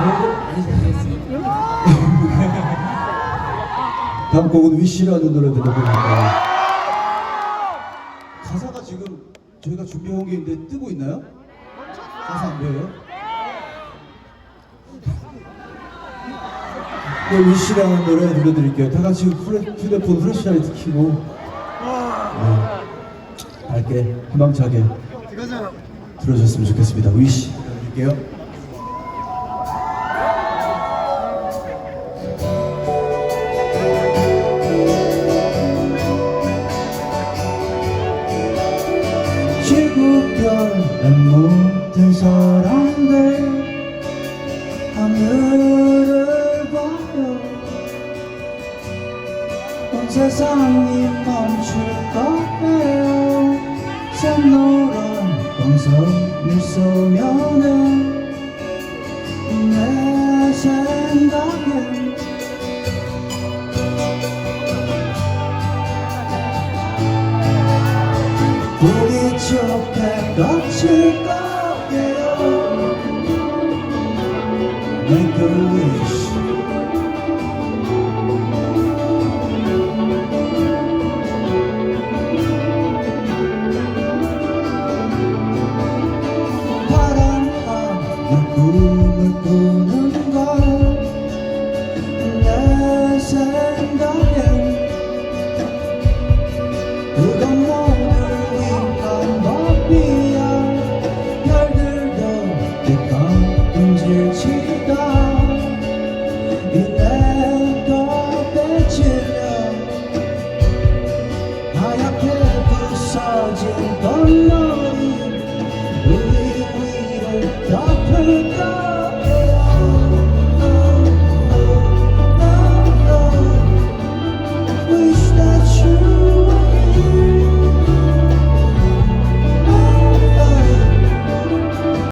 많이 준비했습니다. 다음 곡은 위시라는 노래 들려드립니다. 가사가 지금 저희가 준비한 게 있는데 뜨고 있나요? 가사 안 보여요? 네, 위시라는 노래 들려드릴게요. 다 같이 후레, 휴대폰 프레시라이트 켜고 네, 밝게 희망차게 들어줬으면 좋겠습니다. 위시 들려드릴게요. 별의 모든 사람들 하늘을 봐요. 온 세상이 멈출 거예요. 샛노란 광선을 쏘면은 내 생각 갇힐 거예요 Make a wish 파란 하늘 꿈을 꾸는 Dr. God.